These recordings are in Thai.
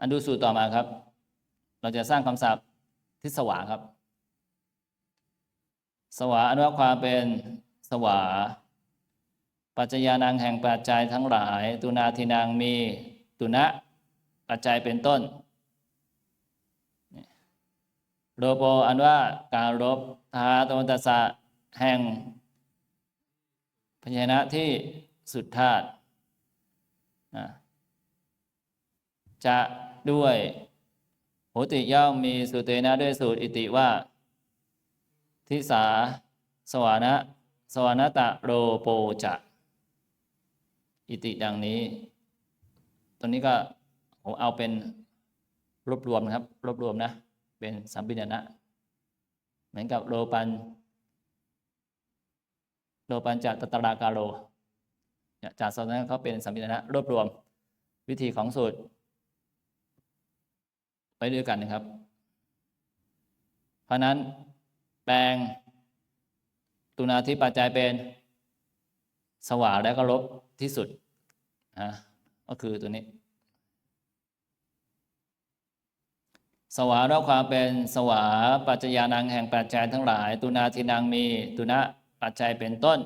อันดูสูตรต่อมาครับ เราจะสร้างคำศัพท์ทิศวาครับ สวาอนุว่าความเป็นสวาปัจจญานังแห่งปัจจัยทั้งหลาย ตุนาทินังมีตุนะปัจจัยเป็นต้นโลโปอันว่าการรบทาตมตัสสะแห่งพยัญชนะที่สุดธาตุจะ ด้วยโหติย่อมมีสุเตนะด้วยสูตรอิติว่า ทิสา สวานะสวานตะโรโปจะอิติดังนี้ตัวนี้ก็ผมเอาเป็นรวบรวมนะครับ รวบรวมนะ เป็นสัมปิญนะ เหมือนกับโลปัน โลปันจัตตรากาโลจากสนนั้นเขาเป็นสัมปิญนะรวบรวมวิธีของสูตร ไว้ด้วยกันนะครับ เพราะนั้นแปลงตุนาที่ปัจจัยเป็นสว่างแล้ก็ลบที่สุดนะก็คือตัวนี้ สวาด้วยความเป็นสวาปัจจญานังแห่งปัจจัยทั้งหลาย ตุนาทินังมีตุนะปัจจัยเป็นต้น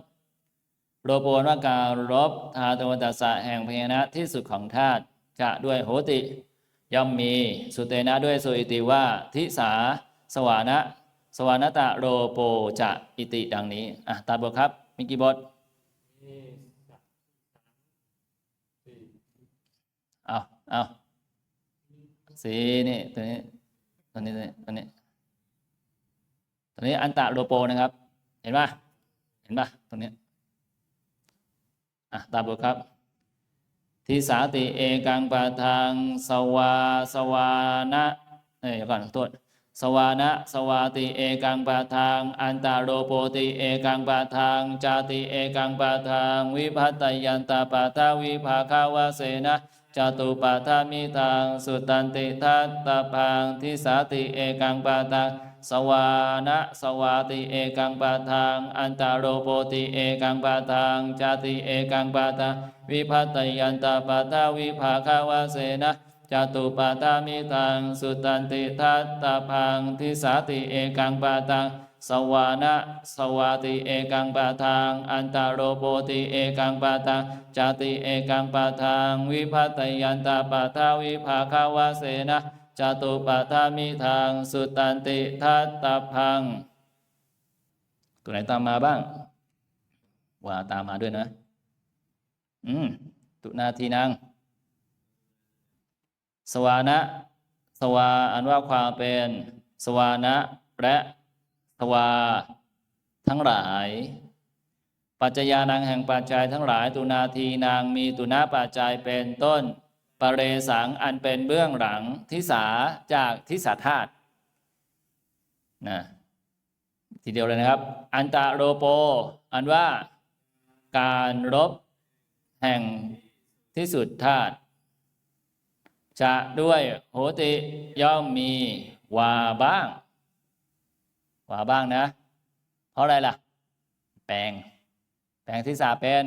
โลโปนว่าการลบทาตวันตัสสะแห่งพยานะที่สุดของธาตุจะด้วยโหติ ย่อมมีสุเตนะด้วยสุอิติว่าทิสาสวานะสวานตะโรโปจะอิติดังนี้อะตาบทครับมีกี่บทเอาเอาสีนี่ตัวนี้ตัวนี้ตัวนี้ตัวนี้อันตะโรโปนะครับ เห็นปะเห็นปะตรงนี้อะตาบทครับ ทิสาติเอกังปะทังสวาสวานะเอ้ยเดี๋ยก่อนขอโทษสวานะสวาติเอกังปะทังอันตาโรโปติเอกังปะทังจาติเอกังปะทังวิพัตตยันตาปะทาวิภาคาวาเสนะจตุปะทามิทังสุตันติทัตตาพังทิสาติเอกังปะทัง สวานะสวาติเอกังปะทังอันตาโรโปติเอกังปะทังจาติเอกังปะทังวิพัตตยันตาปะทาวิภาคาวาเสนะจตุปาทามิทังสุตันติทัตตาพังทิสาติเอกังปะทังสวานะสวาติเอกังปะทังอันตาโรโปติเอกังปะทังจาติเอกังปะทังวิพัตตยันตาปะทาวิภาคาวาเสนะ จตุปาทามิทังสุตันติทัตตพัง ตัวไหนตามมาบ้าง ว่าตามมาด้วยนะ อืมตุนาทีนังสวานะ สวาอันว่าความเป็น สวานะและสวา ทั้งหลาย ปัจจญานังแห่งปัจจัยทั้งหลาย ตุนาทีนางมีตุนาปัจจัยเป็นต้น ปเรสังอันเป็นเบื้องหลังทิสาจากทิสาธาตุนะทีเดียวเลยนะครับ อันตาโรโป อันว่าการรบแห่งที่สุดธาตุจะด้วยโหติย่อมมีวาบ้าง วาบ้างนะ เพราะอะไรล่ะ แปลง แปลงทิสาเป็น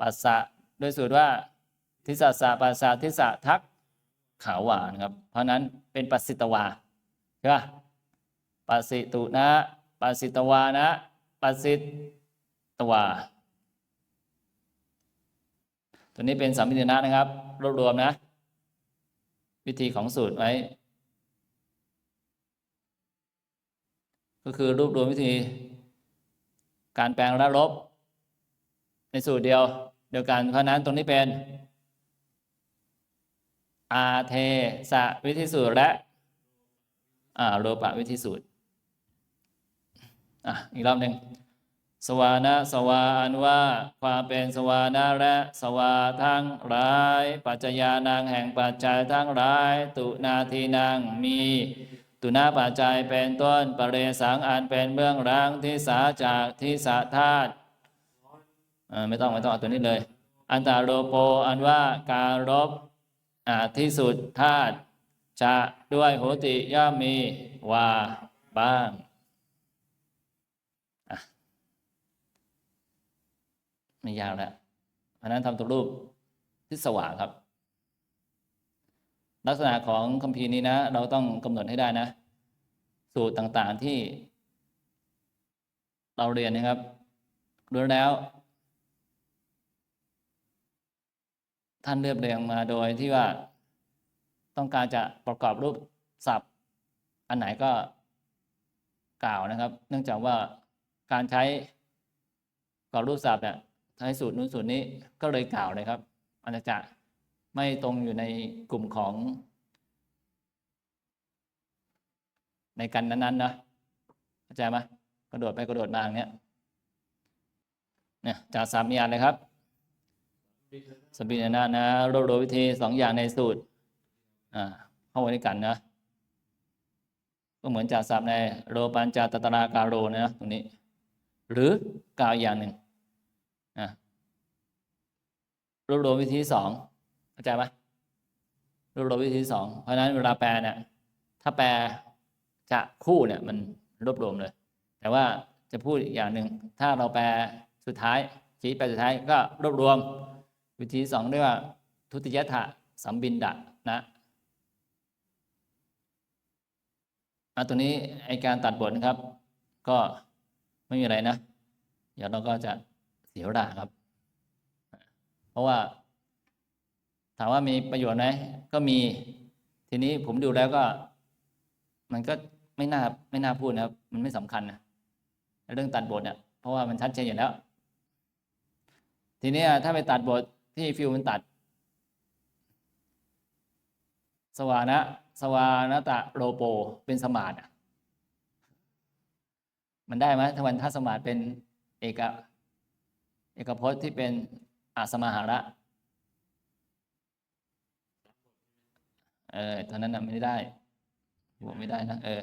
ปัสสะด้วยสูตรว่า ทิสสะปัสสะทิสะทักขาวหวานครับ เพราะนั้นเป็นปัสสิตวาใช่ปะปัสสิตุนะปัสสิตวานะปัสสิตวา ตัวนี้เป็นสามิญนะนะครับ รวบรวมนะ วิธีของสูตรไว้ ก็คือรวบรวมวิธี การแปลงและลบ ในสูตรเดียวเดียวกันเพราะนั้นตรงนี้เป็น อาเทสะวิธีสูตรและอ่าโลปะวิธีสูตรอะอีกรอบหนึ่งสวานะสวาอันว่าความเป็นสวานะและสวาทั้งหลาย ปัจจญานางแห่งปัจจัยทั้งหลาย ตุนาทีนางมีตุนาปัจจัยเป็นต้นปเรสังอันเป็นเบื้องหลังที่สาจากที่สาธาตุอ่าไม่ต้องไม่ต้องเอาตัวนี้เลย อันตาโลโปอันว่าการรบ ที่สุดธาตุจะด้วยโหติย่อมมีว่าบ้างไม่ยากแล้วเพราะนั้นทำตัวรูปที่สว่างครับ ลักษณะของคัมภีร์นี้นะ เราต้องกำหนดให้ได้นะ สูตรต่างๆที่ เราเรียนนะครับรู้แล้ว ท่านเรียบเรียงมาโดยที่ว่าต้องการจะประกอบรูปศัพท์ อันไหนก็กล่าวนะครับ เนื่องจากว่าการใช้ประกอบรูปศัพท์เนี่ยใช้สูตรนู้นสูตรนี้ก็เลยกล่าวเลยครับอาจจะไม่ตรงอยู่ในกลุ่มของ ในกันนั้นๆนะเข้าใจไหมกระโดดไปกระโดดมาอย่างเนี้ยเนี่ยจากสามอย่างเลยครับ สมบินานะนะรวบรวมวิธีสองอย่างในสูตรอ่าเข้าไว้ด้วยกันนะ ก็เหมือนจากศัพท์ในโรปัญจาตตราการโรนะตรงนี้ หรือกล่าวอย่างหนึ่งรวบรวมวิธีสองเข้าใจไหมรวบรวมวิธีสองเพราะนั้นเวลาแปลเนี่ยถ้าแปลจะคู่เนี่ยมันรวบรวมเลย แต่ว่าจะพูดอีกอย่างหนึ่งถ้าเราแปลสุดท้ายชี้แปลสุดท้ายก็รวบรวม วิธีสองเรียกว่า ทุติยถะสัมบินดะนะอะตัวนี้ไอการตัดบทนะครับ ก็ไม่มีอะไรนะเดี๋ยวเราก็จะเสียเวลาครับ เพราะว่า ถามว่ามีประโยชน์ไหมก็มีทีนี้ผมดูแล้วก็ มันก็ไม่น่าไม่น่าพูดนะครับ มันไม่สำคัญนะเรื่องตัดบทเนี่ยเพราะว่ามันชัดเจนอยู่แล้ว ทีนี้ถ้าไปตัดบท ที่ฟิวมันตัด สวานะ สวานตะโรโปเป็นสมาดอะ มันได้ไหมถ้าวันทัสมาดเป็นเอกเอกพจน์ที่เป็นอาสมาหาระเออตอนนั้นนะไม่ได้บอกไม่ได้นะเออ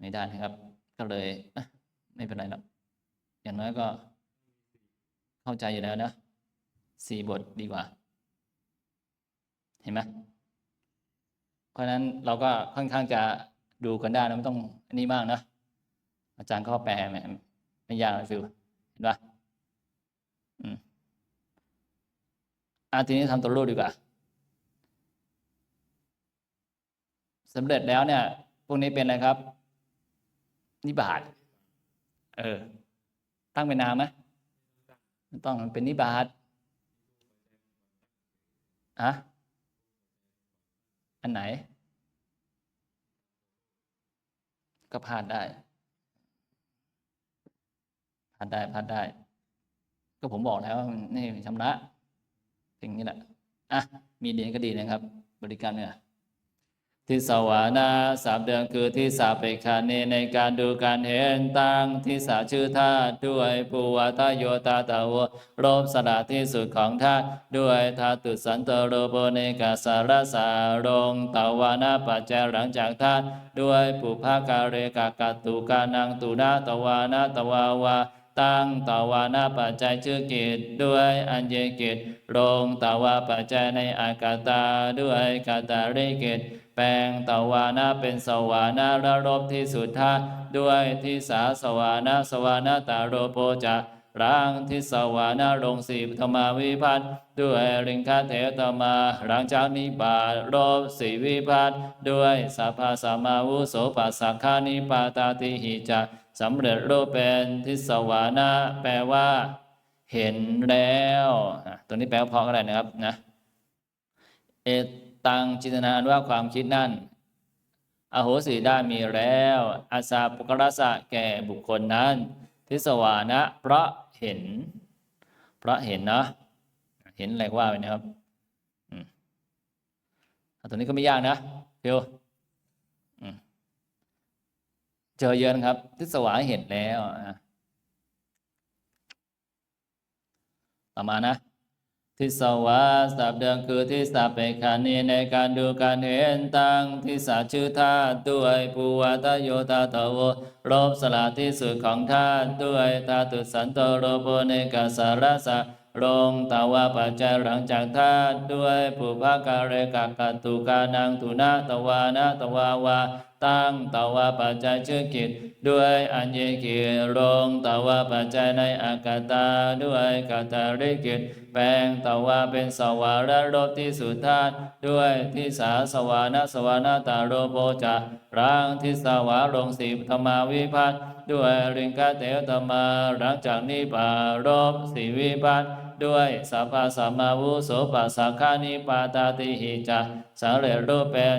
ไม่ได้นะครับ ก็เลยไม่เป็นไรหรอกอย่างน้อยก็เข้าใจอยู่แล้วนะ สี่บทดีกว่า เห็นไหมเพราะนั้นเราก็ค่อนข้างจะดูกันได้นะไม่ต้องอันนี้มากนะอาจารย์ก็แปลไม่ยากเลยฟิวเห็นปะอืมอาทีนี้ทำตัวรูปดีกว่าสำเร็จแล้วเนี่ย พวกนี้เป็นอะไรครับ นิบาตเออ ตั้งเป็นนามไหมต้องมันเป็นนิบาต อะอันไหน ก็พลาดได้ พลาดได้พลาดได้ ก็ผมบอกแล้วว่านี่ชำระสิ่งนี้แหละ อะ มีเดียนก็ดีนะครับ บริการเนี่ย ทิสวานาสามเดือนคือทิสาเปคานีในการดูการเห็นตั้งทิสาชื่อธาตุด้วยปูวาทโยตาตาวรบสละที่สุดของธาตุด้วยธาตุสันตโรโปเนกาสารสารงตาวานาปัจจหลังจากธาตุด้วยปุภาการเรกากัตตุกานังตุนาตวานาตวาวาตั้งตาวานาปัจจัยชื่อกิจด้วยอัญเยกิจรงตาวาปัจจัยในอากาตาด้วยกาตาริกิจ แปลงตวานะเป็นสวานะระรบที่สุดท่าด้วยทิสาสวานะสวานะตาโรโปจะร่างทิสวานะลงสีปฐมาวิพัฒน์ด้วยริงคาเถตมาหลังจากนิบาตรบสีวิพัฒน์ด้วยสัพพสามาวุโสปัสสักขานิปาตาติหิจะสำเร็จรูปเป็นทิสวานะแปลว่า เห็นแล้ว ตัวนี้แปลว่าพอก็ได้นะครับนะเอ ตังจินตนาว่าความคิดนั่น อโหสิได้มีแล้ว อาสาปุกรสะแก่บุคคลนั้น ทิสวานะ เพราะเห็น เพราะเห็นนะเห็นอะไรว่าไปนะครับตัวนี้ก็ไม่ยากนะเพียวเจอเยอะครับ ทิสวาเห็นแล้ว ต่อมานะ ทิสวาสับเดิมคือทิสาเปคานีในการดูการเห็นตั้งทิสาชื่อธาตุด้วยภูวัตโยธาตโวรบสละที่สุดของธาตุด้วยธาตุสันโตโรโปเนกาสารสะรงตาวาปัจจัยหลังจากธาตุด้วยปุภาการเรกากัตุกานังตุนาตวานาตวาวาตั้งตาวาปัจจัยชื่อกิจด้วยอัญเยกิรงตาวาปัจจัยในอากาตาด้วยกาตาริกิจ แปลงตวาเป็นสวารรบที่สุดท้ายด้วยทิสาสวานะสวานาตาโรโปจารังทิสาวาลงสีธรรมาวิพัฒน์ด้วยริงกาเตวธรรมารังจากนิปารบสีวิพัฒน์ด้วยสัพพะสัมมาวุโสปัสสะคานิปาตาติหิจาสาเรรูปเป็น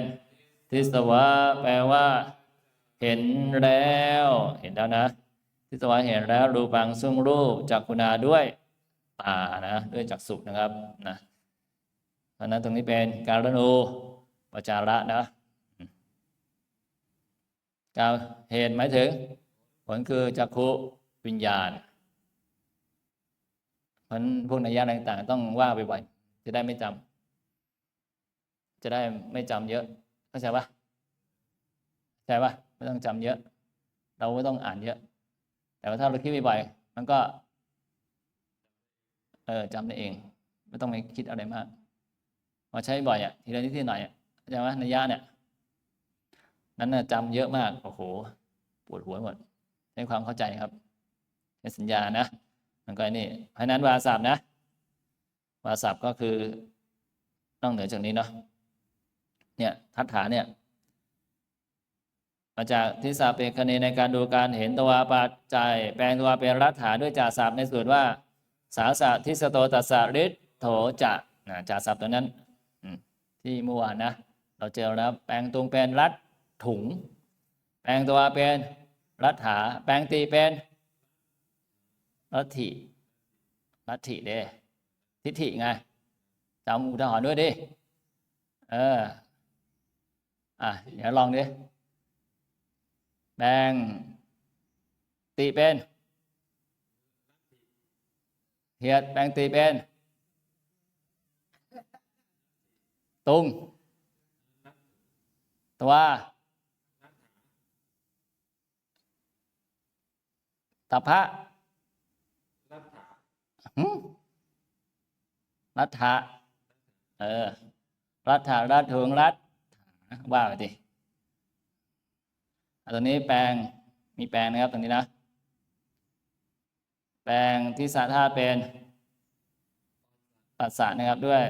ทิสวาแปลว่า เห็นแล้ว เห็นแล้วนะ ทิสวาเห็นแล้วรูปังซึ่งรูปจักขุนาด้วย ตานะด้วยจักษุนะครับนะเพราะฉะนั้นตรงนี้เป็นการณูปจาระนะการเหตุหมายถึง ผลคือจักขุวิญญาณเพราะฉะนั้นพวกนัยยะต่างๆ ต้องว่าบ่อยจะได้ไม่จำจะได้ไม่จำเยอะเข้าใจปะเข้าใจปะไม่ต้องจำเยอะ เราไม่ต้องอ่านเยอะ แต่ว่าถ้าเราคิดบ่อยมันก็ เออจำได้เอง ไม่ต้องไปคิดอะไรมากพอใช้บ่อยอะทีละนิดทีหน่อยอะเข้าใจไหมนัยยะเนี่ย นั้นน่ะจำเยอะมากโอ้โหปวดหัวหมดใช้ความเข้าใจครับใช้สัญญานะมันก็นี่เพราะนั้นวาสับนะ วาสับก็คือนอกเหนือจากนี้เนาะเนี่ยทัฏฐานเนี่ยมาจากทิศาเป็นคเนในการดูการเห็นตัวปัจจัยแปลงตัวเป็นรัฐานด้วยจ่าศัพท์ในส่วนว่า สาสะทิสโตตัสสะฤทธโถจะนะจ่าศัพท์ตัวนั้นที่เมื่อวานนะ เราเจอแล้วแปลงตรงเป็นรัดถุง แปลงตัวเป็นรัฐาแปลงตีเป็นรัฐิรัฐิเด้ทิฏฐิไงจำอุทหรณ์ด้วยดิเอออะเดี๋ยวลองดิแบ่งตีเป็น เหียดแบ่งตีเป็น ตุง ตัวตัพพะรัฐะเออ รัฐะรัฐถุงรัฐว่าไปดิตรงนี้แปลง มีแปลงนะครับตรงนี้นะ แปลงที่สาธาตุเป็นปัสสะนะครับด้วย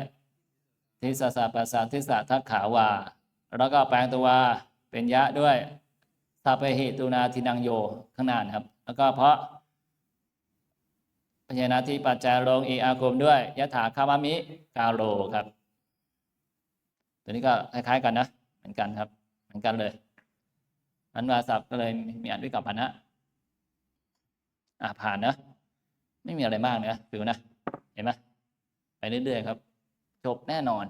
ทิสสะปัสสะทิสะทักขาวา แล้วก็แปลงตัววาเป็นยะด้วยสัพเพหิตุนาทินังโยข้างหน้านะครับ แล้วก็เพราะพญานาที่ปัจจาลงอีอาคมด้วยยะถาคามามิกาโลครับ ตัวนี้ก็คล้าย ๆ กันนะเหมือนกันครับ เหมือนกันเลยอันวาสับก็เลยมีอันด้วยกับพันนะอ่าผ่านนะ ไม่มีอะไรมากนะฟิวนะ เห็นไหมไปเรื่อยๆครับ จบแน่นอน